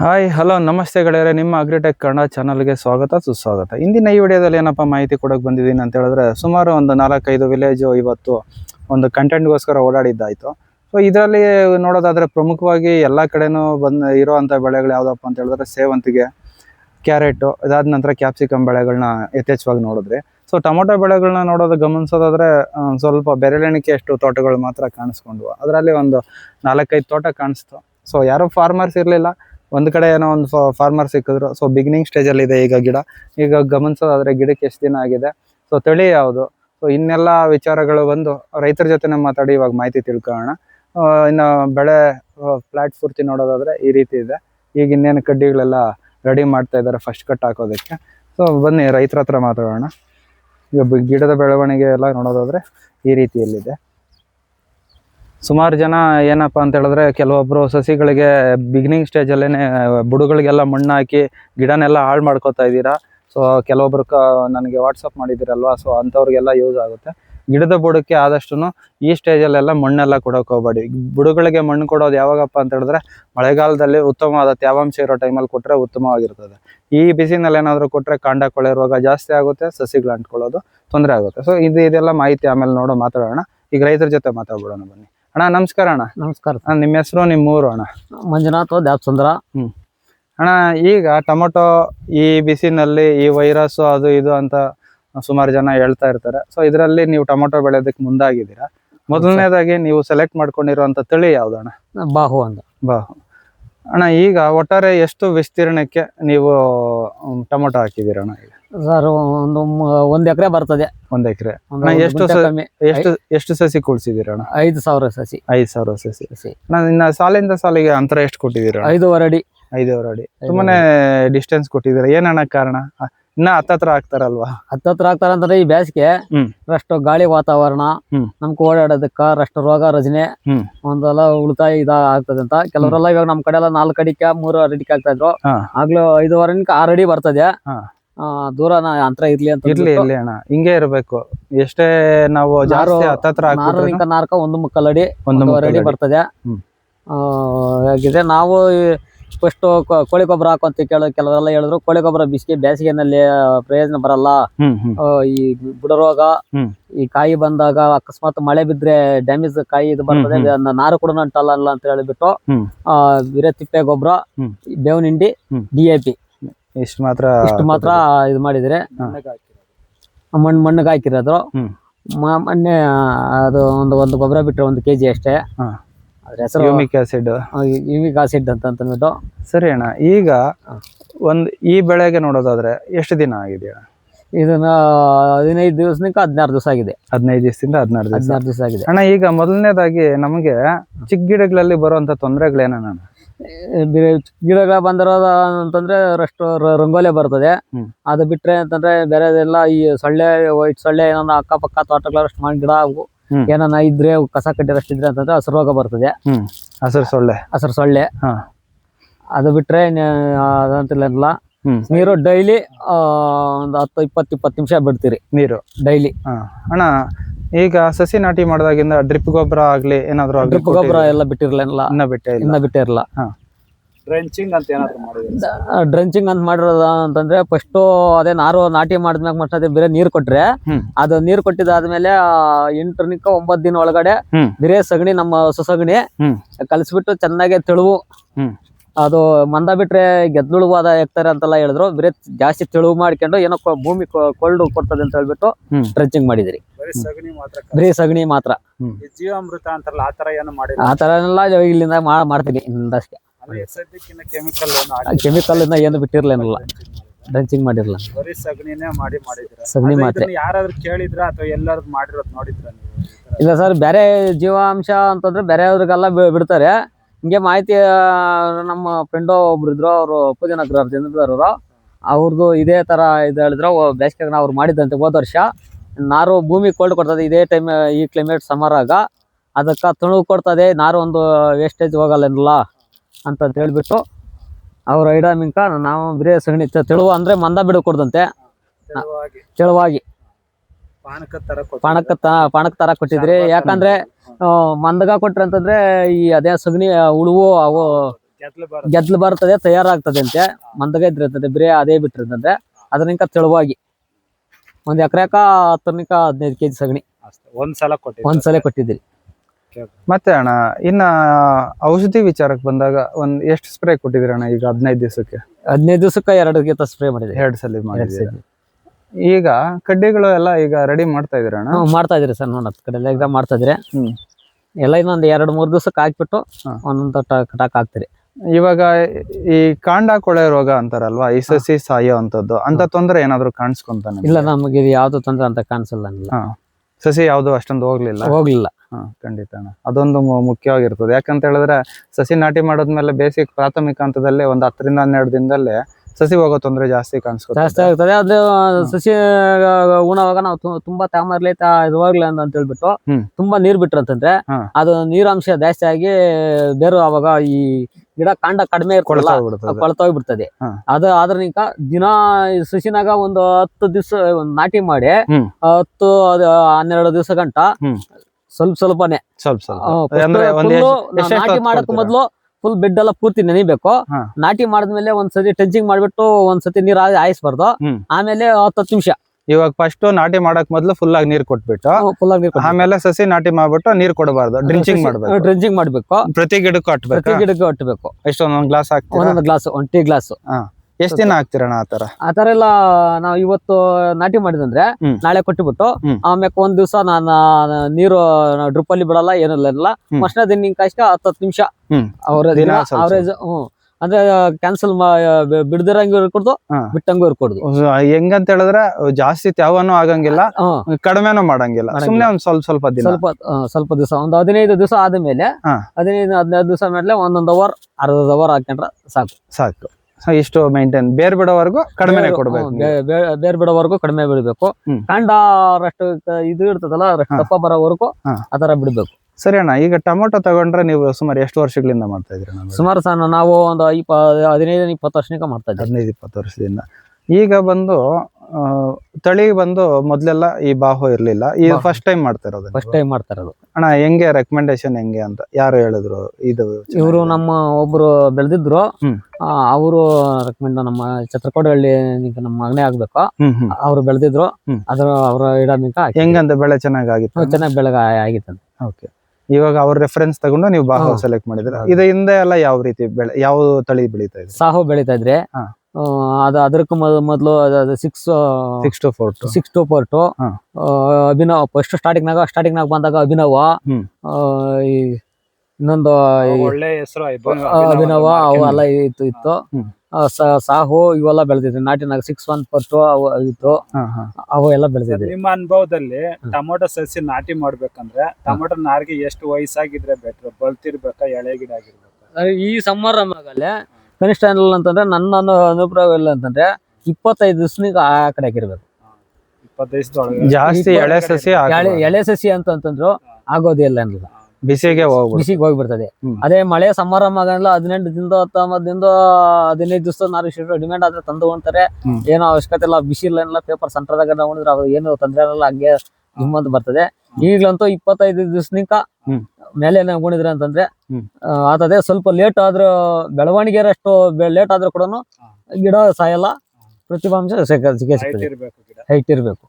Hi hello ನಮಸ್ತೆ ಗೆಳೆಯರೆ, ನಿಮ್ಮ ಅಗ್ರಿಟೆಕ್ ಕನ್ನಡ ಚಾನಲ್ಗೆ ಸ್ವಾಗತ, ಸುಸ್ವಾಗತ. ಇಂದಿನ ಈ ವಿಡಿಯೋದಲ್ಲಿ ಏನಪ್ಪ ಮಾಹಿತಿ ಕೊಡೋಕೆ ಬಂದಿದ್ದೀನಿ ಅಂತ ಹೇಳಿದ್ರೆ, ಸುಮಾರು ಒಂದು ನಾಲ್ಕೈದು ವಿಲೇಜು ಇವತ್ತು ಒಂದು ಕಂಟೆಂಟ್ಗೋಸ್ಕರ ಓಡಾಡಿದ್ದಾಯಿತು. ಸೊ ಇದರಲ್ಲಿ ನೋಡೋದಾದರೆ ಪ್ರಮುಖವಾಗಿ ಎಲ್ಲ ಕಡೆನೂ ಬಂದು ಇರೋವಂಥ ಬೆಳೆಗಳು ಯಾವುದಪ್ಪ ಅಂತ ಹೇಳಿದ್ರೆ ಸೇವಂತಿಗೆ, ಕ್ಯಾರೆಟು, ಇದಾದ ನಂತರ ಕ್ಯಾಪ್ಸಿಕಮ್ ಬೆಳೆಗಳನ್ನ ಯಥೇಚ್ಛವಾಗಿ ನೋಡಿದ್ರಿ. ಸೊ ಟೊಮೊಟೊ ಬೆಳೆಗಳನ್ನ ನೋಡೋದು ಗಮನಿಸೋದಾದ್ರೆ ಸ್ವಲ್ಪ ಬೆರಳೆಣಿಕೆ ಅಷ್ಟು ತೋಟಗಳು ಮಾತ್ರ ಕಾಣಿಸ್ಕೊಂಡ್ವು. ಅದರಲ್ಲಿ ಒಂದು ನಾಲ್ಕೈದು ತೋಟ ಕಾಣಿಸ್ತು. ಸೊ ಯಾರೋ ಫಾರ್ಮರ್ಸ್ ಇರಲಿಲ್ಲ. ಒಂದು ಕಡೆ ಏನೋ ಒಂದು ಫಾರ್ಮರ್ ಸಿಕ್ಕಿದ್ರು. ಸೊ ಬಿಗಿನಿಂಗ್ ಸ್ಟೇಜಲ್ಲಿ ಇದೆ ಈಗ ಗಿಡ. ಈಗ ಗಮನಿಸೋದಾದ್ರೆ ಗಿಡಕ್ಕೆ ಎಷ್ಟು ದಿನ ಆಗಿದೆ? ಸೊ ತಳಿ ಯಾವುದು? ಸೊ ಇನ್ನೆಲ್ಲ ವಿಚಾರಗಳು ಬಂದು ರೈತರ ಜೊತೆನೇ ಮಾತಾಡಿ ಇವಾಗ ಮಾಹಿತಿ ತಿಳ್ಕೊಳ್ಳೋಣ. ಇನ್ನು ಬೆಳೆ ಫ್ಲಾಟ್ ಪೂರ್ತಿ ನೋಡೋದಾದ್ರೆ ಈ ರೀತಿ ಇದೆ. ಈಗ ಇನ್ನೇನು ಕಡ್ಡಿಗಳೆಲ್ಲ ರೆಡಿ ಮಾಡ್ತಾ ಇದ್ದಾರೆ ಫಸ್ಟ್ ಕಟ್ ಹಾಕೋದಕ್ಕೆ. ಸೊ ಬನ್ನಿ ರೈತರ ಹತ್ರ ಮಾತಾಡೋಣ. ಈಗ ಗಿಡದ ಬೆಳವಣಿಗೆ ಎಲ್ಲ ನೋಡೋದಾದ್ರೆ ಈ ರೀತಿಯಲ್ಲಿದೆ. ಸುಮಾರು ಜನ ಏನಪ್ಪ ಅಂತ ಹೇಳಿದ್ರೆ ಕೆಲವೊಬ್ಬರು ಸಸಿಗಳಿಗೆ ಬಿಗಿನಿಂಗ್ ಸ್ಟೇಜಲ್ಲೇ ಬುಡಗಳಿಗೆಲ್ಲ ಮಣ್ಣು ಹಾಕಿ ಗಿಡನೆಲ್ಲ ಹಾಳು ಮಾಡ್ಕೋತಾ ಇದ್ದೀರಾ? ಸೊ ಕೆಲವೊಬ್ರು ಕ, ನನಗೆ ವಾಟ್ಸಪ್ ಮಾಡಿದ್ದೀರಲ್ವಾ? ಸೊ ಅಂಥವ್ರಿಗೆಲ್ಲ ಯೂಸ್ ಆಗುತ್ತೆ. ಗಿಡದ ಬುಡಕ್ಕೆ ಆದಷ್ಟು ಈ ಸ್ಟೇಜಲ್ಲೆಲ್ಲ ಮಣ್ಣೆಲ್ಲ ಕೊಡೋಕೆ ಹೋಗಬೇಡಿ. ಬುಡಗಳಿಗೆ ಮಣ್ಣು ಕೊಡೋದು ಯಾವಾಗಪ್ಪ ಅಂತ ಹೇಳಿದ್ರೆ ಮಳೆಗಾಲದಲ್ಲಿ ಉತ್ತಮವಾದ ತೇವಾಂಶ ಇರೋ ಟೈಮಲ್ಲಿ ಕೊಟ್ಟರೆ ಉತ್ತಮವಾಗಿರ್ತದೆ. ಈ ಬಿಸಿನಲ್ಲಿ ಏನಾದರೂ ಕೊಟ್ಟರೆ ಕಾಂಡ, ಕೊಳೆ ರೋಗ ಜಾಸ್ತಿ ಆಗುತ್ತೆ ಸಸಿಗಳು ಅಂಟ್ಕೊಳ್ಳೋದು ತೊಂದರೆ ಆಗುತ್ತೆ. ಸೊ ಇದು, ಇದೆಲ್ಲ ಮಾಹಿತಿ ಆಮೇಲೆ ನೋಡೋ ಮಾತಾಡೋಣ. ಈಗ ರೈತರ ಜೊತೆ ಮಾತಾಡ್ಬಿಡೋಣ ಬನ್ನಿ. ಅಣ್ಣ ನಮಸ್ಕಾರ ಅಣ್ಣ. ನಮಸ್ಕಾರ ಅಣ್ಣ, ನಿಮ್ಮ ಹೆಸರು ನಿಮ್ಮ ಊರು ಅಣ್ಣ? ಮಂಜುನಾಥ್ ದ್ಯಾಪ್ಸಂದ್ರ. ಹ್ಮ್. ಅಣ್ಣ ಈಗ ಟೊಮೊಟೊ ಈ ಬಿಸಿನಲ್ಲಿ ಈ ವೈರಸ್ ಅದು ಇದು ಅಂತ ಸುಮಾರು ಜನ ಹೇಳ್ತಾ ಇರ್ತಾರೆ. ಸೊ ಇದರಲ್ಲಿ ನೀವು ಟೊಮೊಟೊ ಬೆಳೆಯೋದಕ್ಕೆ ಮುಂದಾಗಿದ್ದೀರಾ. ಮೊದಲನೇದಾಗಿ ನೀವು ಸೆಲೆಕ್ಟ್ ಮಾಡ್ಕೊಂಡಿರುವಂತ ತಳಿ ಯಾವ್ದು ಅಣ್ಣ? ಬಾಹು ಅಂತ. ಬಾಹು. ಅಣ್ಣ ಈಗ ಒಟ್ಟಾರೆ ಎಷ್ಟು ವಿಸ್ತೀರ್ಣಕ್ಕೆ ನೀವು ಟೊಮೊಟೊ ಹಾಕಿದ್ದೀರಣ್ಣ ಈಗ? ಸರ್ ಒಂದು ಒಂದ್ ಎಕರೆ ಬರ್ತದೆ. ಒಂದ್ ಎಕರೆ. ಎಷ್ಟು ಸ- ಕಮ್ಮಿ. ಎಷ್ಟು ಎಷ್ಟು ಸಸಿ ಕುಳ್ಸಿದ್ದೀರ ಅಣ್ಣ? ಐದು ಸಾವಿರ ಸಸಿ. ಐದ್ ಸಾವಿರ ಸಸಿ. ಸಸಿ. ಅಣ್ಣ ಇನ್ನ ಸಾಲಿಂದ ಸಾಲಿಗೆ ಅಂತರ ಎಷ್ಟು ಕೊಟ್ಟಿದೀರ? ಐದೂವರೆ ಅಡಿ. ಐದೂವರೆ ಅಡಿ. ತುಂಬಾನೇ ಡಿಸ್ಟೆನ್ಸ್ ಕೊಟ್ಟಿದ್ದೀರ ಏನಣ್ಣ ಕಾರಣ? ಅ, ಇನ್ನ ಹತ್ತತ್ರ ಆಗ್ತಾರಲ್ವಾ? ಹತ್ತತ್ರ ಆಗ್ತಾರ ಅಂತಂದ್ರೆ ಈ ಬೇಸಿಗೆ ಹ್ಮ್. ಅಷ್ಟು ಗಾಳಿ ವಾತಾವರಣ ಹ್ಮ್. ನಮ್ಗೆ ಓಡಾಡೋದಕ್ಕ ರಷ್ಟು ರೋಗ ರಜನೆ ಒಂದಲ್ಲ ಒಂದೆಲ್ಲ ಉಳಿತಾಯ ಇದ ಆಗ್ತದೆ ಅಂತ. ಕೆಲವರೆಲ್ಲ ಇವಾಗ ನಮ್ ಕಡೆ ಎಲ್ಲ ನಾಲ್ಕು ಅಡಿಕೆ ಮೂರು ಅಡಿಕೆ ಆಗ್ತಾ ಇದ್ರು. ಹಾ. ಆಗ್ಲೂ ಐದೂವರೆ ಆರು ಅಡಿ ಬರ್ತದೆ. ಹಾ. ಆ, ದೂರ ನಾ- ಅಂತರ ಇರ್ಲಿ ಅಂತ ಇರ್ಲಿ ಇರ್ಲಿ ಅಣ್ಣ ಹಿಂಗೆ ಇರ್ಬೇಕು ಎಷ್ಟೇ ನಾವು ಜಾಸ್ತಿ ನಾರು- ಹತ್ತತ್ರ ನಾರು ಹಾಕ್ಬಿಟ್ರು ನಾರ್ಕ ಒಂದು ಮುಕ್ಕಲ್ ಅಡಿ ಒಂದು ಅಡಿ. ಬರ್ತದೆ ಹ್ಮ್. ಆ, ಹೇಗಿದೆ ನಾವು ಫಸ್ಟ್ ಕೋಳಿ ಗೊಬ್ಬರ ಹಾಕುವಂತ ಕೇಳೋ ಕೆಲವರೆಲ್ಲ ಹೇಳಿದ್ರು ಕೋಳಿ ಗೊಬ್ಬರ ಬಿಸಿಗೆ ಬೇಸಿಗೆನಲ್ಲಿ ಪ್ರಯೋಜನ ಬರಲ್ಲ ಈ ಬುಡ ರೋಗ ಈ ಕಾಯಿ ಬಂದಾಗ ಅಕಸ್ಮಾತ್ ಮಳೆ ಬಿದ್ರೆ ಡ್ಯಾಮೇಜ್ ಕಾಯಿ ಇದು ಬರ್ತದೆ ನಾರು ಕೂಡ ನಂಟಲ್ಲ ಅಂತ ಹೇಳಿಬಿಟ್ಟು. ಆ, ಬಿರೆ ತಿಪ್ಪೆ ಗೊಬ್ಬರ. ಬೇವಿನ ಹಿಂಡಿ. ಡಿ ಎ ಪಿ ಇಷ್ಟು ಮಾತ್ರ ಇಷ್ಟು ಮಾತ್ರ ಇದು ಮಾಡಿದ್ರೆ. ಮಣ್ಣು ಮಣ್ಣಿಗೆ ಹಾಕಿರೋದು. ಮೊನ್ನೆ ಅದು ಒಂದು ಒಂದು ಗೊಬ್ಬರ ಬಿಟ್ಟರೆ ಒಂದು ಕೆಜಿ ಅಷ್ಟೇ. ಅದ್ರ ಹೆಸರು ಯೂಮಿಕ್ ಆಸಿಡ್. ಯೂಮಿಕ್ ಆಸಿಡ್ ಅಂತ ಅಂದ್ಬಿಟ್ಟು ಸರಿ ಅಣ್ಣ ಈಗ ಒಂದು ಈ ಬೆಳೆಗೆ ನೋಡೋದಾದ್ರೆ ಎಷ್ಟು ದಿನ ಆಗಿದೆ ಇದನ್ನ ಹದಿನೈದು ದಿವಸದಿಂದ ಹದಿನಾರು ದಿವಸ ಆಗಿದೆ. ಹದಿನೈದು ದಿವಸದಿಂದ ಹದಿನಾರು ದಿವಸ. ಹದಿನಾರು ದಿವಸ ಆಗಿದೆ. ಅಣ್ಣ ಈಗ ಮೊದಲನೇದಾಗಿ ನಮಗೆ ಚಿಕ್ಕ ಗಿಡಗಳಲ್ಲಿ ಬರುವಂತ ತೊಂದರೆಗಳೇನಣ್ಣ? ಗಿಡಗಳ ಬಂದಿರೋದು ಅಂತಂದ್ರೆ ರಷ್ಟು ರಂಗೋಲಿ ಬರ್ತದೆ. ಅದು ಬಿಟ್ರೆ ಅಂತಂದ್ರೆ ಬೇರೆದೆಲ್ಲ ಈ ಸೊಳ್ಳೆ ವೈಟ್ ಸೊಳ್ಳೆ ಏನನ್ನ ಅಕ್ಕಪಕ್ಕ ತೋಟಗಳಷ್ಟು ಮಾಡಿ ಗಿಡ ಅವು. ಏನನ್ನ ಇದ್ರೆ ಕಸ ಕಟ್ಟಿರಷ್ಟು ಇದ್ರೆ ಅಂತಂದ್ರೆ ಹಸಿರು ರೋಗ ಬರ್ತದೆ. ಹಸಿರು ಸೊಳ್ಳೆ. ಹಸಿರು ಸೊಳ್ಳೆ. ಅದು ಬಿಟ್ರೆ ಅದಂತಿಲ್ಲ ನೀರು ಡೈಲಿ ಒಂದು ಹತ್ತು ಇಪ್ಪತ್ತು ಇಪ್ಪತ್ತು ನಿಮಿಷ ಬಿಡ್ತೀರಿ. ನೀರು. ಡೈಲಿ. ಅಣ್ಣ ಈಗ ಸಸಿ ನಾಟಿ ಮಾಡಿದಾಗಿಂದ ಡ್ರಿಪ್ ಗೊಬ್ಬರ ಆಗ್ಲಿ ಏನಾದ್ರು ಆಗ್ಲಿ ಡ್ರಿಪ್ ಗೊಬ್ಬರ ಎಲ್ಲ ಬಿಟ್ಟಿರ್ಲಿಲ್ಲ ಇನ್ನ ಬಿಟ್ಟೆ ಇಲ್ಲ. ಇನ್ನ ಬಿಟ್ಟಿರಲ್ಲ ಡ್ರೆಂಚಿಂಗ್ ಅಂತ ಏನಾದ್ರು ಮಾಡಿದ್ರೆ? ಡ್ರಂಚಿಂಗ್ ಅಂತ ಮಾಡಿರೋದು ಅಂತಂದ್ರೆ ಫಸ್ಟ್ ಅದೇ ನಾರು ನಾಟಿ ಮಾಡಿದ್ಮ್ಯಾಗ ಮತ್ತೆ ಅದೇ ಬೇರೆ ನೀರ್ ಕೊಟ್ರೆ ಹ್ಮ್. ಅದು ನೀರ್ ಕೊಟ್ಟಿದ್ದಾದ್ಮೇಲೆ ಆ, ಎಂಟರಿಂದ ಒಂಬತ್ತು ದಿನ ಒಳಗಡೆ ಬಿರೆ ಬೇರೆ ಸಗಣಿ ನಮ್ಮ ಹೊಸ ಸಗಣಿ ಹ್ಮ್. ಕಲಿಸ್ಬಿಟ್ಟು ಚೆನ್ನಾಗಿ ತೆಳುವು ಹ್ಮ್. ಅದು ಮಂದ ಬಿಟ್ರೆ ಗೆದ್ಲುಳುವಾದ ಎಕ್ತಾರೆ ಅಂತೆಲ್ಲ ಹೇಳಿದ್ರು. ಬಿರೆ ಜಾಸ್ತಿ ತೆಳುವು ಮಾಡ್ಕೊಂಡು ಏನೋ ಕೊ- ಭೂಮಿ ಕೊಳ್ಳು ಕೊಡ್ತದೆ ಅಂತ ಹೇಳ್ಬಿಟ್ಟು ಹ್ಮ್. ಡ್ರಂಚಿಂಗ್ ಮಾಡಿದ್ರಿ. ಸಗಣಿ ಮಾತ್ರ ಬರೀ ಸಗಣಿ ಮಾತ್ರ. ಈ ಜೀವಾಮೃತ ಅಂತಾರಲ್ಲ ಆ ತರ ಏನು ಮಾಡಿ ಆ ತರ ಎಲ್ಲ ಇಲ್ಲಿಂದ ಮಾ- ಮಾಡ್ತೀನಿ ಸದ್ಯಕ್ಕಿನ್ನ ಕೆಮಿಕಲ್ ಏನು ಹಾಕಿ ಕೆಮಿಕಲ್ ಇಂದ ಏನು ಬಿಟ್ಟಿರ್ಲಿಲ್ಲ ಡ್ರಂಚಿಂಗ್ ಮಾಡಿರಲ್ಲ. ಬರೀ ಸಗಣಿನೇ ಮಾಡಿ ಮಾಡಿದ್ರ. ಸಗಣಿ ಮಾತ್ರ. ಯಾರಾದ್ರೂ ಕೇಳಿದ್ರ ಅಥವಾ ಎಲ್ಲಾರು ಮಾಡಿರೋದ್ ನೋಡಿದ್ರ ನೀವು? ಈ ತರ? ಇಲ್ಲ ಸರ್ ಬೇರೆ ಜೀವಾಂಶ ಅಂತಂದ್ರೆ ಬೇರೆಯವ್ರಿಗೆಲ್ಲ ಬಿ- ಬಿಡ್ತಾರೆ. ಹಿಂಗೆ ಮಾಹಿತಿ ಆ, ನಮ್ಮ ಫ್ರೆಂಡು ಒಬ್ರು ಇದ್ರು ಅವರು ಪೂಜನಗರ ಚಂದ್ರದವರು ಅವ್ರದ್ದು ಇದೇ ತರ ಇದು ಹೇಳಿದ್ರು ಬೇಸಿಗೆ ಬೇಸಿಗೆಗೆ ಅವ್ರು ಮಾಡಿದ್ದಂತೆ ಹೋದ ವರ್ಷ. ನಾರು ಭೂಮಿ ಕೋಲ್ಡ್ ಕೊಡ್ತದೆ. ಇದೇ ಟೈಮ್ ಈ ಕ್ಲೈಮೇಟ್ ಸಮ್ಮರ್ ಆಗ ಅದಕ್ಕೆ ತುಣುಗು ಕೊಡ್ತದೆ. ನಾರು ಒಂದು ವೇಸ್ಟೇಜ್ ಹೋಗಲ್ಲ ಅಂತ ಹೇಳ್ಬಿಟ್ಟು ಅವ್ರ ಐಡಾ ಮಿಂಕ ನಾವು ಬಿರಿಯ ಸಗಣಿ ತೆಳುವ ಅಂದ್ರೆ ಮಂದ ಬಿಡ ಕೊಡ್ದಂತೆ. ತೆಳುವಾಗಿ. ತೆಳುವಾಗಿ. ಪಾನಕ ತರ ಪಾನಕ ಪಾಣಕ ತ ಪಾಣಕ್ ತರ ಕೊಟ್ಟಿದ್ರಿ. ಯಾಕಂದ್ರೆ ಮಂದಗ ಕೊಟ್ರಿ ಅಂತಂದ್ರೆ ಈ ಅದೇ ಸಗಣಿ ಉಳುವು ಅವು ಗೆದ್ಲು ಬರ್ತದೆ. ತಯಾರಾಗ್ತದೆ ಅಂತೆ. ಮಂದಗ ಇದ್ರಿರ್ತದೆ ಬರೀ ಅದೇ ಬಿಟ್ಟಿರ್ತದೆ. ಅದ್ರಿಂದ ತೆಳುವಾಗಿ. ಒಂದ್ ಎಕರೆಕ ಹತ್ತನಿಕ ಹದಿನೈದು ಕೆಜಿ ಸಗಣಿ. ಅಷ್ಟೇ ಒಂದ್ಸಲ ಕೊಟ್ಟಿ ಒಂದ್ಸಲ ಕೊಟ್ಟಿದ್ದೀರಿ. ಮತ್ತೆ ಅಣ್ಣ ಇನ್ನ ಔಷಧಿ ವಿಚಾರಕ್ಕೆ ಬಂದಾಗ ಒಂದ್ ಎಷ್ಟು ಸ್ಪ್ರೇ ಕೊಟ್ಟಿದ್ರಿ ಅಣ್ಣ ಈಗ ಹದಿನೈದು ದಿವಸಕ್ಕೆ? ಹದಿನೈದು ದಿವಸಕ್ಕೆ ಎರಡು ಗೀತ ಸ್ಪ್ರೇ ಮಾಡಿದೆ ಎರಡು ಸಲ ಮಾಡಿದ್ದೀರಿ? ಈಗ ಕಡ್ಡಿಗಳು ಎಲ್ಲ ಈಗ ರೆಡಿ ಮಾಡ್ತಾ ಇದೀರ ಅಣ್ಣ? ಮಾಡ್ತಾ ಇದ್ರಿ ಸರ್ ನೋಡ್ ಹತ್ತು ಕಡೆ ಎಲ್ಲ ಎಕ್ಸಾಮ್ ಮಾಡ್ತಾ ಇದ್ರಿ ಹ್ಮ್. ಎಲ್ಲ ಇನ್ನೊಂದ್ ಎರಡು ಮೂರ್ ದಿವಸಕ್ಕೆ ಹಾಕ್ಬಿಟ್ಟು ಒಂದೊಂದು ಒಂದೊಂದು ಕಟಾಕ್ ಹಾಕ್ತಿರಿ. ಇವಾಗ ಈ ಕಾಂಡ ಕೊಳೆ ರೋಗ ಅಂತಾರಲ್ವಾ ಈ ಸಸಿ ಸಾಯೋ ಅಂತದ್ದು ಅಂತ ತೊಂದರೆ ಏನಾದ್ರು ಕಾಣಿಸ್ಕೊಂತಾನೆ ಇಲ್ಲ ನಮಗೆ ಇದು ಯಾವ್ದು ತೊಂದರೆ ಅಂತ ಕಾಣಿಸಲ್ಲ. ಸಸಿ ಯಾವ್ದು ಅಷ್ಟೊಂದು ಹೋಗ್ಲಿಲ್ಲ? ಹೋಗ್ಲಿಲ್ಲ. ಹಾ ಖಂಡಿತ ಅದೊಂದು ಮುಖ್ಯವಾಗಿರ್ತದೆ. ಯಾಕಂತ ಹೇಳಿದ್ರೆ ಸಸಿ ನಾಟಿ ಮಾಡೋದ್ಮೇಲೆ ಬೇಸಿಕ್ ಪ್ರಾಥಮಿಕ ಹಂತದಲ್ಲಿ ಒಂದ್ ಹತ್ತರಿಂದ ಹನ್ನೆರಡು ದಿನದಲ್ಲೇ ಸಸಿ ಹೋಗೋ ತೊಂದರೆ ಜಾಸ್ತಿ ಜಾಸ್ತಿ ಕಾಣಿಸ್ಕೊತಾರೆ ಆಗ್ತದೆ ಅದು ಸಸಿ ಉಣವಾಗ ನಾವು ತುಂಬಾ ತಾಮರ್ಲಿ ಇರುವಾಗ್ಲಿ ಅಂತ ಅಂತ ಹೇಳ್ಬಿಟ್ಟು ತುಂಬಾ ನೀರ್ ಬಿಟ್ರಂತಂದ್ರೆ. ಅದು ನೀರಾಂಶ ಜಾಸ್ತಿ ಆಗಿ ಬೇರು ಅವಾಗ ಈ ಗಿಡ ಕಾಂಡ ಕಡಿಮೆ ಕೊಳತೋಗ್ಬಿಡ್ತದೆ ಅದ ಕೊಳ್ತೋಗ್ಬಿಡ್ತದೆ. ಅದು ಆದ್ರನಿಕ ದಿನ ಸಸಿನಾಗ ಒಂದು ಹತ್ತು ದಿವಸ ನಾಟಿ ಮಾಡಿ. ಹತ್ತು ಹನ್ನೆರಡು ದಿವಸ ಗಂಟ. ಸ್ವಲ್ಪ ಸ್ವಲ್ಪನೇ. ಸ್ವಲ್ಪ ಸ್ವಲ್ಪ. ನಾಟಿ ಮಾಡಕ್ ಮೊದ್ಲು ಫುಲ್ ಬೆಡ್ ಎಲ್ಲ ಪೂರ್ತಿ ನೆನಿಬೇಕು. ನಾಟಿ ಮಾಡಿದ್ಮೇಲೆ ಒಂದ್ಸತಿ ಟೆಂಚಿಂಗ್ ಮಾಡ್ಬಿಟ್ಟು ಒಂದ್ಸತಿ ನೀರ್ ಆಯಿಸ್ಬಾರ್ದು. ಆಮೇಲೆ ಹತ್ತು ಹತ್ತು ನಿಮಿಷ. ಇವಾಗ ಫಸ್ಟ್ ನಾಟಿ ಮಾಡಕ್ ಮೊದ್ಲು ಫುಲ್ ಆಗಿ ನೀರ್ ಕೊಟ್ಬಿಟ್ಟು ಫುಲ್ ಆಗಿ ಆಮೇಲೆ ಸಸಿ ನಾಟಿ ಮಾಡ್ಬಿಟ್ಟು ನೀರ್ ಕೊಡಬಾರ್ದು ಡ್ರಿಂಚಿಂಗ್ ಮಾಡ್ಬೇಕು. ಡ್ರಿಂಚಿಂಗ್ ಮಾಡ್ಬೇಕು. ಪ್ರತಿ ಗಿಡಕ್ಕೂ ಪ್ರತಿ ಗಿಡಕ್ಕೂ ಗಿಡಕ್ಕೆ ಎಷ್ಟೊಂದ್ ಗ್ಲಾಸ್ ಹಾಕಿ ಒಂದೊಂದು ಗ್ಲಾಸ್ ಒಂದ್ ಟೀ ಗ್ಲಾಸ್ ಎಷ್ಟ್ ದಿನ ಹಾಕ್ತಿರಣ ಆತರ ಆತರ ತರ ಎಲ್ಲ ನಾವು ಇವತ್ತು ನಾಟಿ ಮಾಡಿದಂದ್ರೆ. ನಾಳೆ ಕೊಟ್ಟಿಬಿಟ್ಟು. ಆಮ್ಯಾಕ ಒಂದ್ ದಿವಸ ನಾನು ನೀರು ಡ್ರಿಪ್ ಅಲ್ಲಿ ಬಿಡಲ್ಲ ಏನಿಲ್ಲ ಇಲ್ಲ ಹ್ಮ್. ದಿನ ಕಷ್ಟ ಹತ್ತು ಹತ್ತು ನಿಮಿಷ ಅವರೇಜ್ ಹ್ಮ್ ಅಂದ್ರೆ ಕ್ಯಾನ್ಸಲ್ ಬಿಡದಿರಂಗ ಇರ್ಕೊಡ್ದು. ಬಿಟ್ಟಂಗೂ ಇರ್ಕೊಡ್ದು ಹೆಂಗಂತ ಹೇಳಿದ್ರೆ ಜಾಸ್ತಿ ತ್ಯಾವನು ಆಗಂಗಿಲ್ಲ ಕಡಿಮೆನೂ ಮಾಡಂಗಿಲ್ಲ. ಸುಮ್ನೆ ಒಂದ್ ಸ್ವಲ್ಪ ಸ್ವಲ್ಪ ದಿನ ಸ್ವಲ್ಪ ಸ್ವಲ್ಪ ದಿವಸ ಒಂದ್ ಹದಿನೈದು ದಿವಸ ಆದ್ಮೇಲೆ. ಹದಿನೈದು ಹದಿನೈದು ದಿವಸ ಮೇಲೆ ಒಂದೊಂದು ಅವರ್ ಅರ್ಧ ಅವರ್ ಹಾಕೊಂಡ್ರೆ ಸಾಕು ಸಾಕು ಇಷ್ಟು ಮೇಂಟೈನ್ ಬೇರ್ ಬಿಡೋವರೆಗೂ ಕಡಿಮೆ ಕೊಡಬೇಕು ಬೇರ್ ಬಿಡೋವರೆಗೂ ಕಡಿಮೆ ಬಿಡಬೇಕು. ಕಾಂಡ ಅಷ್ಟು ಇದು ಇರ್ತದಲ್ಲ. ದಪ್ಪ ಬರೋವರೆಗೂ. ಆತರ ಬಿಡಬೇಕು. ಸರಿ ಅಣ್ಣ ಈಗ ಟೊಮೊಟೊ ತಗೊಂಡ್ರೆ ನೀವು ಸುಮಾರು ಎಷ್ಟು ವರ್ಷಗಳಿಂದ ಮಾಡ್ತಾ ಇದ್ರಿ ಸುಮಾರು ಸಹ ನಾವು ಒಂದು ಇಪ್ಪ ಹದಿನೈದು ಇಪ್ಪತ್ತು ವರ್ಷನಿಕ ಮಾಡ್ತಾ ಇದ್ದೀವಿ. ಹದಿನೈದು ಇಪ್ಪತ್ತು ವರ್ಷದಿಂದ. ಈಗ ಬಂದು ತಳಿ ಬಂದು ಮೊದ್ಲೆಲ್ಲ ಈ ಬಾಹೋ ಇರ್ಲಿಲ್ಲ. ಈ ಫಸ್ಟ್ ಟೈಮ್ ಮಾಡ್ತಿರೋದು ಫಸ್ಟ್ ಟೈಮ್ ಮಾಡ್ತಾ ಇರೋದು. ಅಣ್ಣ ಹೆಂಗೆ ರೆಕಮೆಂಡೇಶನ್ ಹೆಂಗೆ ಅಂತ? ಯಾರು ಹೇಳಿದ್ರು ಇದು ಇವರು ನಮ್ಮ ಒಬ್ರು ಬೆಳೆದಿದ್ರು. ಅವರು ರೆಕಮೆಂಡ್ ನಮ್ಮ ಛತ್ರಕೋಡಹಳ್ಳಿ ನಮ್ಮ ಮಗನೇ ಆಗ್ಬೇಕು. ಅವ್ರು ಬೆಳೆದಿದ್ರು. ಅದ್ರ ಅವ್ರ ಇಡಮಿಕ ಹೆಂಗಂತ ಬೆಳೆ ಚೆನ್ನಾಗಿತ್ತು ಚೆನ್ನಾಗಿ ಬೆಳಗ ಆಗಿತ್ತು ಓಕೆ. ಇವಾಗ ಅವ್ರ ರೆಫರೆನ್ಸ್ ತಗೊಂಡು ನೀವು ಬಾಹೋ ಸೆಲೆಕ್ಟ್ ಮಾಡಿದ್ರೆ ಇದ ಹಿಂದೆ ಎಲ್ಲ ಯಾವ ರೀತಿ ಬೆಳೆ ಯಾವ ತಳಿ ಬೆಳೀತಾ ಇದ್ರೆ? ಸಾಹು ಬೆಳೀತಾ ಇದ್ರೆ ಅದು ಅದಕ್ಕೆ ಮೊದಲು six six two four two six two four two. Abhinav first starting ನಾಗ ಸ್ಟಾರ್ಟಿಂಗ್ ನಾಗ ಬಂದಾಗ ಅಭಿನವ ಇನ್ನೊಂದು ಒಳ್ಳೆ ಹೆಸರು ಅಭಿನವ ಅವೆಲ್ಲ ಇತ್ತು ಇತ್ತು. ಸಾಹು ಇವೆಲ್ಲ ಬೆಳೆದಿದ್ರು ನಾಟಿನಾಗ ಸಿಕ್ಸ್ ಒನ್ ಫೋರ್ ಟು ಅವು ಇತ್ತು. ಅವು ಎಲ್ಲ ಬೆಳೆದಿದ್ರು ನಿಮ್ಮ ಅನುಭವದಲ್ಲಿ ಟೊಮೊಟೊ ಸಸಿ ನಾಟಿ ಮಾಡ್ಬೇಕಂದ್ರೆ ಟೊಮೊಟೊ ನಾರಿಗೆ ಎಷ್ಟು ವಯಸ್ಸಾಗಿದ್ರೆ ಬೆಟ್ರ್? ಬಲ್ತಿರ್ಬೇಕಾ ಎಳೆ ಗಿಡ ಆಗಿರ್ಬೇಕು ಈ ಸಮ್ಮರ್ ಕನಿಷ್ಠ ಏನಿಲ್ಲ ಅಂತಂದ್ರೆ ನನ್ನ ಅನು- ಅನುಭವ ಇಲ್ಲ ಅಂತಂದ್ರೆ ಇಪ್ಪತ್ತೈದು ದಿವ್ಸನಿಗೆ ಆ ಕಡೆ ಹಾಕಿರ್ಬೇಕು. ಜಾಸ್ತಿ ಎಳೆ ಸಸಿ ಎಳೆ ಹಾಕಬಾರ್ದು. ಎಳೆ ಸಸಿ ಅಂತಂತಂದ್ರು ಆಗೋದಿಲ್ಲ ಏನಿಲ್ಲ ಬಿಸಿಗೆ ಬಿಸಿಗೆ ಹೋಗ್ಬಿಡ್ತದೆ. ಅದೇ ಮಳೆ ಸಮಾರಂಭ ಆಗಲ್ಲ ಹದಿನೆಂಟು ದಿನದ ಹತ್ತೊಂಬತ್ತು ದಿನದ ಹದಿನೈದು ದಿವಸ ನಾರು ಡಿಮ್ಯಾಂಡ್ ಆದ್ರೆ ತಂದು ಏನು ಏನೋ ಅವಶ್ಯಕತೆ ಇಲ್ಲ ಬಿಸಿ ಇಲ್ಲ ಏನಿಲ್ಲ ಪೇಪರ್ ಸೆಂಟರ್ದಾಗ ಅದು ಏನು ತೊಂದರೆ ಇರಲ್ಲ ಹಂಗೆ ನಿಮ್ಮಂತ ಬರ್ತದೆ. ಈಗ್ಲಂತೂ ಇಪ್ಪತ್ತೈದು ದಿವ್ಸನಿಕ. ಮೇಲೆ ನಾವು ಉಣಿದ್ರೆ ಅಂತಂದ್ರೆ ಆತದೆ ಸ್ವಲ್ಪ ಲೇಟ್ ಆದ್ರೂ ಬೆಳವಣಿಗೆ ಅಷ್ಟು ಲೇಟ್ ಆದ್ರೂ ಕೂಡ ಗಿಡ ಸಾಯಲ್ಲ. ಪ್ರತಿಭಾಂಶ ಸಿಗ್ತದೆ. ಹೈಟ್ ಇರ್ಬೇಕು.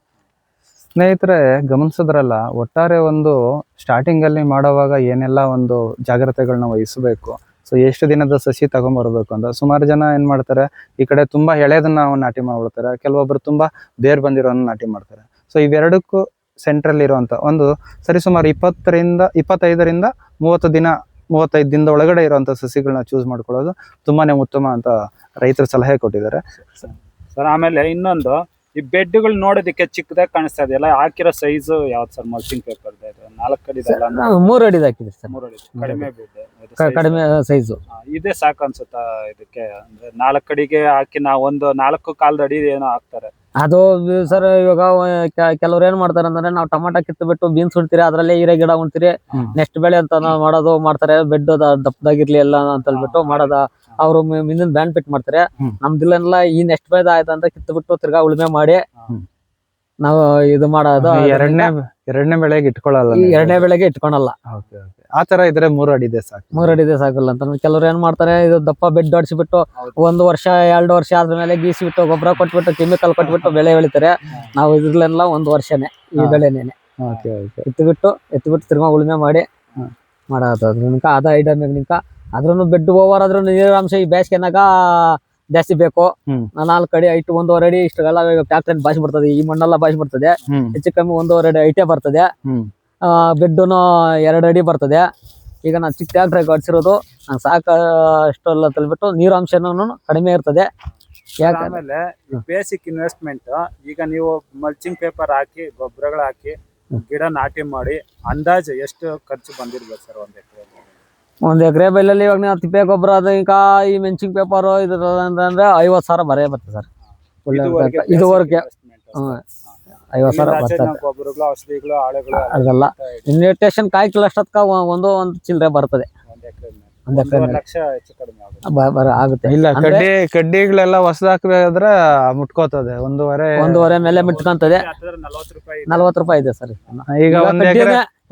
ಸ್ನೇಹಿತರೆ ಗಮನಿಸಿದ್ರಲ್ಲ ಒಟ್ಟಾರೆ ಒಂದು ಸ್ಟಾರ್ಟಿಂಗ್ ಅಲ್ಲಿ ಮಾಡುವಾಗ ಏನೆಲ್ಲ ಒಂದು ಜಾಗ್ರತೆಗಳನ್ನ ವಹಿಸಬೇಕು. ಸೊ ಎಷ್ಟು ದಿನದ ಸಸಿ ತಗೊಂಡ್ಬರ್ಬೇಕು ಅಂತ. ಸುಮಾರು ಜನ ಏನ್ ಮಾಡ್ತಾರೆ ಈ ಕಡೆ ತುಂಬಾ ಎಳೆದನ್ನ ನಾಟಿ ಮಾಡ್ಬಿಡ್ತಾರೆ. ಕೆಲವೊಬ್ರು ತುಂಬಾ ಬೇರ್ ಬಂದಿರೋನ್ನ ನಾಟಿ ಮಾಡ್ತಾರೆ. ಸೊ ಇವೆರಡಕ್ಕೂ ಸೆಂಟ್ರಲ್ ಇರುವಂಥ ಒಂದು ಸರಿಸುಮಾರು ಇಪ್ಪತ್ತರಿಂದ ಇಪ್ಪತ್ತೈದರಿಂದ ಮೂವತ್ತು ದಿನ ಮೂವತ್ತೈದು ದಿನದ ಒಳಗಡೆ ಇರುವಂಥ ಸಸಿಗಳನ್ನ ಚೂಸ್ ಮಾಡ್ಕೊಳ್ಳೋದು ತುಂಬಾನೇ ಉತ್ತಮ ಅಂತ ರೈತರು ಸಲಹೆ ಕೊಟ್ಟಿದ್ದಾರೆ. ಸರ್ ಆಮೇಲೆ ಇನ್ನೊಂದು ಈ ಬೆಡ್ಗಳು ನೋಡೋದಕ್ಕೆ ಚಿಕ್ಕದಾಗಿ ಕಾಣಿಸ್ತಾ ಇದೆ. ಎಲ್ಲ ಹಾಕಿರೋ ಸೈಜ್ ಯಾವ್ದು ಸರ್? ಮಲ್ಚಿಂಗ್ ಪೇಪರ್ ನಾಲ್ಕು ಅಡಿ ಮೂರು ಅಡಿದ ಹಾಕಿದ್ರಿ ಸರ್. ಮೂರು ಅಡಿ ಕಡಿಮೆ ಬೆಡ್. ಕಡಿಮೆ ಸೈಜು ಇದೇ ಸಾಕು ಅನ್ಸುತ್ತಾ ಇದಕ್ಕೆ? ಅಂದ್ರೆ ನಾಲ್ಕು ಅಡಿಗೆ ಹಾಕಿ ನಾವು ಒಂದು ನಾಲ್ಕು ಕಾಲದ ಅಡಿ ಏನೋ ಹಾಕ್ತಾರೆ. ಅದು ಸರ್ ಇವಾಗ ಕೆಲವ್ರು ಏನ್ ಮಾಡ್ತಾರೆ ಅಂದ್ರೆ ನಾವು ಟೊಮಾಟೊ ಕಿತ್ತು ಬಿಟ್ಟು ಬೀನ್ಸ್ ಉಣ್ತೀರಿ ಅದ್ರಲ್ಲೇ ಹೀರೆ ಗಿಡ ಉಣ್ತೀರಿ. ನೆಕ್ಸ್ಟ್ ಬೆಳೆ ಅಂತ ಮಾಡೋದು ಮಾಡ್ತಾರೆ ಬೆಡ್ ದಪ್ಪದಾಗಿರ್ಲಿ ಎಲ್ಲ ಅಂತ ಹೇಳ್ಬಿಟ್ಟು ಮಾಡೋದ ಅವ್ರು ಮಿಂದಿನ ಬ್ಯಾಂಡ್ ಪಿಟ್ ಮಾಡ್ತಾರೆ. ನಮ್ದಿಲ್ಲ ಈ ನೆಕ್ಸ್ಟ್ ಬೆಳೆದ ಆಯ್ತು ಅಂತ ಕಿತ್ತು ಬಿಟ್ಟು ತಿರ್ಗಾ ಉಳುಮೆ ಮಾಡಿ. ನಾವು ಇದು ಮಾಡೋದು ಎರಡನೇ ಎರಡನೇ ಬೆಳೆಗೆ ಇಟ್ಕೊಳ್ಳಲ್ಲ ಎರಡನೇ ಬೆಳೆಗೆ ಇಟ್ಕೊಳಲ್ಲ. ಆ ತರ ಇದ್ರೆ ಮೂರ್ ಅಡಿ ಇದೆ ಸಾಕು. ಮೂರ್ ಅಡಿ ಇದೆ ಸಾಕಲ್ಲ ಅಂತ. ಕೆಲವ್ರು ಏನ್ ಮಾಡ್ತಾರೆ ಇದು ದಪ್ಪ ಬೆಡ್ ಹೊಡಿಸ್ಬಿಟ್ಟು ಬಿಟ್ಟು ಒಂದು ವರ್ಷ ಎರಡು ವರ್ಷ ಆದ್ಮೇಲೆ ಗೀಸಿ ಬಿಟ್ಟು ಗೊಬ್ಬರ ಕೊಟ್ಬಿಟ್ಟು ಕೆಮಿಕಲ್ ಕೊಟ್ಬಿಟ್ಟು ಬೆಳೆ ಬೆಳಿತಾರೆ. ನಾವು ಇದ್ರಲ್ಲೆಲ್ಲ ಒಂದು ವರ್ಷನೇ ಈ. ಬೆಳೆನೇನೆ. ಎತ್ತಿಬಿಟ್ಟು ಎತ್ತಿಬಿಟ್ಟು ತಿರ್ಗಾ ಉಳುಮೆ ಮಾಡಿ ಹ್ಮ್. ಮಾಡೋದ್ರಿಂದ ಅದ ಐಡನ್ ನಿಂಕ ಅದ್ರೂ ಬೆಡ್ ಓವರ್ ಆದ್ರೂ ನೀರಾಂಶ ಈ ಬೇಸಿಗೆನಾಗ ಜಾಸ್ತಿ ಬೇಕು. ನಾಲ್ಕು ಅಡಿ ಐಟ್ ಒಂದೂವರೆ ಅಡಿ ಇಷ್ಟೆಲ್ಲ ಫ್ಯಾಕ್ಟರಿ ಬಾಸಿ ಬರ್ತದೆ. ಈ ಮಣ್ಣೆಲ್ಲ ಬಾಯ್ಸಿ ಬರ್ತದೆ. ಹೆಚ್ಚು ಕಮ್ಮಿ ಒಂದೂವರೆ ಅಡಿ ಐಟೇ ಬರ್ತದೆ. ಬೆಡ್ನು ಎರಡು ಅಡಿ ಬರ್ತದೆ. ಈಗ ನಾನು ಚಿಕ್ಕ ಟ್ಯಾಕ್ಟ್ರಿ ಹೊಡ್ಸಿರೋದು ನಂಗೆ ಸಾಕಷ್ಟೆಲ್ಲ ತಲುಪಿಟ್ಟು ತಲ್ಬಿಟ್ಟು ನೀರಾಂಶನೂ ಕಡಿಮೆ ಇರ್ತದೆ. ಯಾಕೆ ಆಮೇಲೆ ಬೇಸಿಕ್ ಇನ್ವೆಸ್ಟ್ಮೆಂಟ್ ಈಗ ನೀವು ಮಲ್ಚಿಂಗ್ ಪೇಪರ್ ಹಾಕಿ ಗೊಬ್ಬರಗಳು ಹಾಕಿ ಗಿಡ ನಾಟಿ ಮಾಡಿ ಅಂದಾಜು ಎಷ್ಟು ಖರ್ಚು ಬಂದಿರ್ಬೇಕು ಸರ್ ಒಂದ್ ಎಕರೆ ಒಂದ್ ಎಕರೆ ಬೆಲ್ಲಲ್ಲಿ ಇವಾಗ ನೀವು ತಿಪ್ಪೆ ಗೊಬ್ಬರ ಅದು ಈಗ ಈ ಮೆಣಸಿನ ಪೇಪರ್ ಇದ್ರ ಅಂತಂದ್ರೆ ಐವತ್ತು ಸಾವಿರ ಬರೇ ಬರ್ತದೆ ಸರ್. ಇದುವರೆಗೆ. ಐವತ್ತು ಸಾವಿರ ಬರ್ತದೆ. ನಾವು ಔಷಧಿಗಳು ಆಳುಗಳು ಅದೆಲ್ಲ. ಇನ್ವಿಟೇಷನ್ ಕಾಯಿ ಕಿಲೋಷ್ಟೊತ್ಕ ಒಂದು ಒಂದು ಚಿಲ್ಲರೆ ಬರ್ತದೆ. ಆಗುತ್ತೆ. ಬ- ಬರ ಆಗುತ್ತೆ. ಇಲ್ಲ ಕಡ್ಡಿ ಕಡ್ಡಿಗಳೆಲ್ಲ ಹೊಸದಾಕ್ರೆ ಹಾಕ್ಬೇಕಾದ್ರೆ ಮುಟ್ಕೋತದೆ. ಒಂದೂವರೆ ಒಂದೂವರೆ ಮೇಲೆ ಮುಟ್ಕೊಂತದೆ. ಹತ್ತಿರ ನಲವತ್ತು ರೂಪಾಯಿ ಇದೆ. ನಲ್ವತ್ತು ರೂಪಾಯಿ ಇದೆ ಸರ್. ಈಗ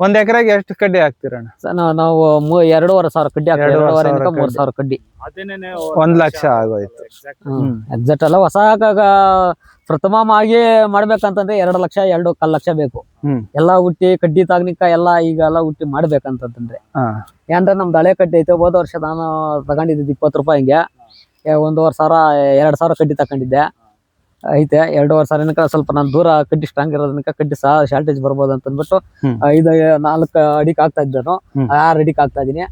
ಒಂದ್ ಎಕರೆಗೆ ಎಷ್ಟು ಕಡ್ಡಿ ಹಾಕ್ತಿರಣ್ಣ? ನಾವು ನಾವು ಮೂ- ಎರಡೂವರೆ ಸಾವಿರ ಕಡ್ಡಿ ಹಾಕ್ತೀವಿ. ಎರಡೂವರೆ ಸಾವಿರ ಮೂರ್ ಕಡ್ಡಿ. ಸಾವಿರ ಕಡ್ಡಿ. ಅದೇನೇನೆ ಒಂದ್ ಲಕ್ಷ ಆಗೋಯ್ತು. ಹ್ಮ್. ಎಕ್ಸಾಕ್ಟ್ ಅಲ್ಲ ಹೊಸ ಪ್ರಥಮ ಆಗಿ ಮಾಡ್ಬೇಕಂತಂದ್ರೆ ಎರಡು ಲಕ್ಷ ಎರಡು ಕಾಲ್ ಲಕ್ಷ ಬೇಕು. ಹ್ಮ್. ಎಲ್ಲಾ ಹುಟ್ಟಿ ಕಡ್ಡಿ ತಾಗ್ನಿಕ ಎಲ್ಲಾ ಈಗ ಎಲ್ಲಾ ಹುಟ್ಟಿ ಮಾಡ್ಬೇಕಂತಂದ್ರೆ. ಹಾ. ಏನ್ರ ನಮ್ದು ಹಳೆ ಕಡ್ಡಿ ಐತೆ ಹೋದ ವರ್ಷ ನಾನು ತಗೊಂಡಿದ್ದು ಇಪ್ಪತ್ತು ರೂಪಾಯಿ ಹಿಂಗೆ. ಏ, ಒಂದೂವರೆ ಸಾವಿರ ಎರಡ್ ಸಾವಿರ ಕಡ್ಡಿ ತಗೊಂಡಿದ್ದೆ. ಐತೆ. ವರ್ಷ ಸಾವಿರನಕ ಸ್ವಲ್ಪ ನಾನು ದೂರ ಕಡ್ಡಿ ಸ್ಟ್ರಾಂಗ್ ಇರೋದನ್ನ ಕಡ್ಡಿ ಸಹ ಶಾರ್ಟೇಜ್ ಬರ್ಬೋದು ಅಂತ ಅಂದ್ಬಿಟ್ಟು. ಐದು ನಾಲ್ಕು ಅಡಿಗೆ ಆಗ್ತಾ ಇದ್ದಾನು. ಆರು ಅಡಿಗೆ ಆಗ್ತಾ ಇದೀನಿ.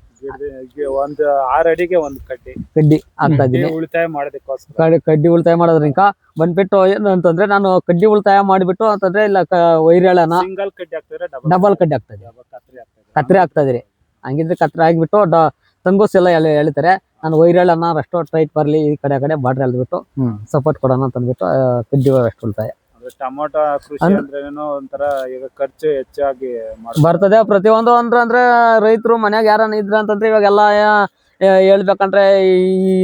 ಒಂದು ಆರು ಅಡಿಗೆ ಒಂದು ಕಡ್ಡಿ. ಕಡ್ಡಿ ಆಗ್ತಾ ಇದೀನಿ. ಉಳಿತಾಯ ಮಾಡೋದಕ್ಕೋಸ್ಕರ. ಕಡ್ಡಿ ಕಡ್ಡಿ ಉಳಿತಾಯ ಮಾಡೋದ್ರಿಂದ ಬಂದ್ಬಿಟ್ಟು ಏನು ಅಂತಂದ್ರೆ ನಾನು ಕಡ್ಡಿ ಉಳಿತಾಯ ಮಾಡಿಬಿಟ್ಟು ಅಂತಂದ್ರೆ ಇಲ್ಲ ಕ- ವೈರಾಳನ ಸಿಂಗಲ್ ಕಡ್ಡಿ ಆಗ್ತದೆ ಡಬಲ್ ಕಡ್ಡಿ ಆಗ್ತದೆ ಡಬಲ್ ಕತ್ರಿ ಆಗ್ತದೆ ಕತ್ರಿ ಆಗ್ತಾ ಇದ್ರಿ ಹಂಗಿದ್ರೆ ಕತ್ರಿ ಆಗಿಬಿಟ್ಟು ತಂಗೋಸ್ ಎಲ್ಲ ಎಳೆ ಎಳಿತಾರೆ. ನಾನು ವೈರಲ್ ಅನ್ನ ರೆಸ್ಟೋರೆಂಟ್ ಟೈಟ್ ಬರ್ಲಿ ಈ ಕಡೆ ಕಡೆ ಬಾಡ್ರಿ ಅಲ್ಬಿಟ್ಟು ಹ್ಮ್. ಸಪೋರ್ಟ್ ಕೊಡೋಣ ಅಂತ ಅಂದ್ಬಿಟ್ಟು ಕಿಡ್ಡಿ ಉಳಿತಾಯ ಅಂದ್ರೆ ಟೊಮೊಟೊ ಕೃಷಿ ಅಂದ್ರೇನು ಒಂಥರ ಈಗ ಖರ್ಚು ಹೆಚ್ಚಾಗಿ. ಬರ್ತದೆ ಪ್ರತಿಯೊಂದು ಅಂದ್ರೆ ಅಂದ್ರೆ ರೈತರು ಮನ್ಯಾಗ ಯಾರನ್ನ ಇದ್ರ ಅಂತಂದ್ರೆ ಇವಾಗೆಲ್ಲ ಎಲ್ಲಾ ಹೇಳ್ಬೇಕಂದ್ರೆ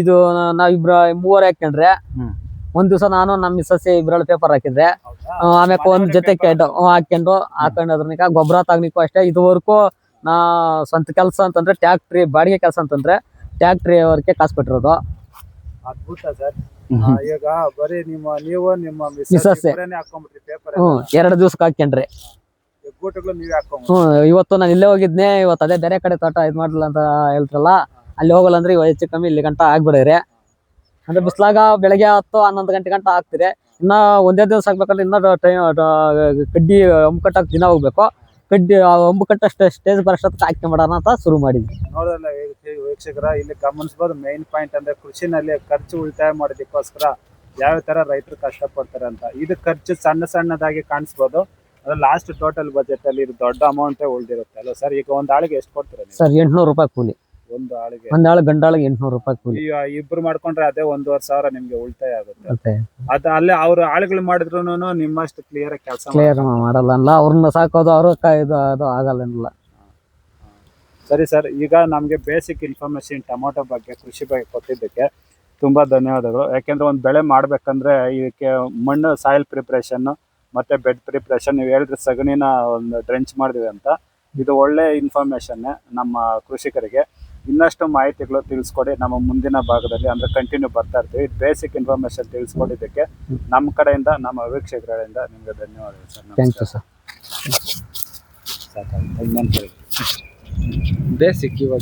ಇದು ನಾವ್ ಇಬ್ರ ಮೂವರ್ ಹಾಕೊಂಡ್ರೆ. ಒಂದ್ ದಿವಸ ನಾನು ನಮ್ಮ ಮಿಸ್ಸಸ್ ಇಬ್ರಲ್ಲಿ ಪೇಪರ್ ಹಾಕಿದ್ರೆ ಆಮ್ಯಾಕ ಒಂದ್ ಜೊತೆ ಹಾಕೊಂಡು ಹಾಕೊಂಡು ಅದ್ರನಿಕ ಗೊಬ್ಬರ ತಗ್ನಿಕ್ಕೂ ಅಷ್ಟೇ. ಇದುವರೆಗೂ ನಾ ಸ್ವಂತ ಕೆಲಸ ಅಂತಂದ್ರೆ ಟ್ಯಾಕ್ಟ್ರಿ ಬಾಡಿಗೆ ಕೆಲಸ ಅಂತಂದ್ರೆ ಟ್ಯಾಕ್ಟ್ರಿ ಅವ್ರಿಗೆ ಕಾಸು ಕೊಟ್ಟಿರೋದು. ಅದ್ಭುತ ಸರ್. ಈಗ ಬರೀ ನಿಮ್ಮ ನೀವು ನಿಮ್ಮ. ಮಿಸ್ಸಸ್ ಹಾಕೊಂಡ್ಬಿಟ್ರಿ ಪೇಪರ್ ಎರಡು ದಿವ್ಸಕ್ಕೆ ಹಾಕೊಂಡ್ರಿ ಗೂಟಗಳು ನೀವೇ ಹಾಕೊಂಡ್ಬಿಟ್ರಿ. ಹ್ಮ್ ಇವತ್ತು ನಾನು ಇಲ್ಲೇ ಹೋಗಿದ್ನೆ ಇವತ್ತು ಅದೇ ಬೇರೆ ಕಡೆ ತೋಟ ಇದ್ ಮಾಡಲ್ಲ ಅಂತ ಹೇಳ್ತಾರಲ್ಲ ಅಲ್ಲಿ ಹೋಗಲ್ಲ ಅಂದ್ರೆ ಇವಾಗ ಹೆಚ್ಚು ಕಮ್ಮಿ ಇಲ್ಲಿ ಗಂಟ ಆಗ್ಬಿಡ್ರಿ ಅಂದ್ರೆ ಬಿಸ್ಲಾಗ ಬೆಳಗ್ಗೆ ಹತ್ತು ಹನ್ನೊಂದು ಗಂಟೆ ಗಂಟ ಆಗ್ತಿದೆ. ಇನ್ನ ಒಂದೇ ದಿವಸ ಆಗ್ಬೇಕಂದ್ರೆ ಇನ್ನ ಟೈಮ್ ಕಡ್ಡಿ ಕಟ್ಟಕ್ ದಿನ ಹೋಗ್ಬೇಕು. ಕಡ್ಡಿ ಆ ಅಂಬು ಕಟ್ಟ ಸ್ಟೇಜ್ ಬರೋಷ್ಟೊತ್ತಿಗೆ ಮಾಡೋಣ ಅಂತ ಶುರು ಮಾಡಿದ್ವಿ. ನೋಡಲ್ಲ ವೀಕ್ಷ- ವೀಕ್ಷಕರ ಇಲ್ಲಿ ಗಮನಿಸ್ಬೋದು ಮೈನ್ ಪಾಯಿಂಟ್ ಅಂದ್ರೆ ಕೃಷಿನಲ್ಲಿ ಖರ್ಚು ಉಳಿತಾಯ ಮಾಡೋದಕ್ಕೋಸ್ಕರ ಯಾವ ತರ ರೈತರು ಕಷ್ಟಪಡ್ತಾರೆ ಅಂತ. ಇದು ಖರ್ಚು ಸಣ್ಣ ಸಣ್ಣದಾಗಿ ಕಾಣಿಸ್ಬೋದು. ಅದ್ರ ಲಾಸ್ಟ್ ಟೋಟಲ್ ಬಜೆಟ್ ಅಲ್ಲಿ ಇದು ದೊಡ್ಡ ಅಮೌಂಟೇ ಉಳಿದಿರುತ್ತೆ ಅಲ್ಲ ಸರ್? ಈಗ ಒಂದ್ ಆಳಿಗೆ ಎಷ್ಟು ಕೊಡ್ತೀರಾ ಸರ್ ಎಂಟ್ನೂರು ರೂಪಾಯಿ ಕೂಲಿ. ಒಂದು ಆಳಿಗೆ ಆಳು ಗಂಡಾಳಿಗೆ ಎಂಟ್ನೂರು ರೂಪಾಯಿ ಕೂಲಿ. ಈಗ ಇಬ್ರು ಮಾಡ್ಕೊಂಡ್ರೆ ಅದೇ ಒಂದೂವರೆ ಸಾವಿರ ನಿಮ್ಗೆ ಉಳಿತಾಯ ಆಗುತ್ತೆ. ಮತ್ತೆ ಅದ ಅಲ್ಲೇ ಅವ್ರ ಆಳುಗಳು ಮಾಡಿದ್ರು ನಿಮ್ಮಷ್ಟು ಕ್ಲಿಯರ್ ಆಗಿ ಕೆಲಸ ಕ್ಲಿಯರ್ ಮಾಡಲ್ಲ ಅಲ್ಲ ಅವ್ರನ್ನ ಸಾಕೋದು ಅವ್ರ ಇದು ಅದು ಆಗಲ್ಲ ಸರಿ ಸರ್ ಈಗ ನಮಗೆ ಬೇಸಿಕ್ ಇನ್ಫಾರ್ಮೇಶನ್ ಟೊಮೊಟೊ ಬಗ್ಗೆ ಕೃಷಿ ಬಗ್ಗೆ ಕೊಟ್ಟಿದ್ದಕ್ಕೆ ತುಂಬಾ ಧನ್ಯವಾದಗಳು. ಯಾಕೆಂದ್ರೆ ಒಂದು ಬೆಳೆ ಮಾಡ್ಬೇಕಂದ್ರೆ ಇದಕ್ಕೆ ಮಣ್ಣು ಸಾಯಿಲ್ ಪ್ರಿಪ್ರೇಷನ್ ಮತ್ತೆ ಬೆಡ್ ಪ್ರಿಪ್ರೇಷನ್ ನೀವು ಹೇಳಿದ್ರೆ ಸಗಣಿನ ಒಂದು ಡ್ರೆಂಚ್ ಮಾಡಿದ್ವಿ ಅಂತ. ಇದು ಒಳ್ಳೆ ಇನ್ಫಾರ್ಮೇಶನ್ ನಮ್ಮ ಕೃಷಿಕರಿಗೆ. ಇನ್ನಷ್ಟು ಮಾಹಿತಿಗಳು ತಿಳಿಸ್ಕೊಡಿ. ನಮ್ಮ ಮುಂದಿನ ಭಾಗದಲ್ಲಿ ಅಂದ್ರೆ ಕಂಟಿನ್ಯೂ ಬರ್ತಾ ಇರ್ತೀವಿ. ಬೇಸಿಕ್ ಇನ್ಫಾರ್ಮೇಶನ್ ತಿಳಿಸ್ಕೊಟ್ಟಿದ್ದಕ್ಕೆ ನಮ್ಮ ಕಡೆಯಿಂದ ನಮ್ಮ ವೀಕ್ಷಕರಿಂದ ನಿಮಗೆ ಧನ್ಯವಾದಗಳು sir. Thank you sir? Basic ಇವಾಗ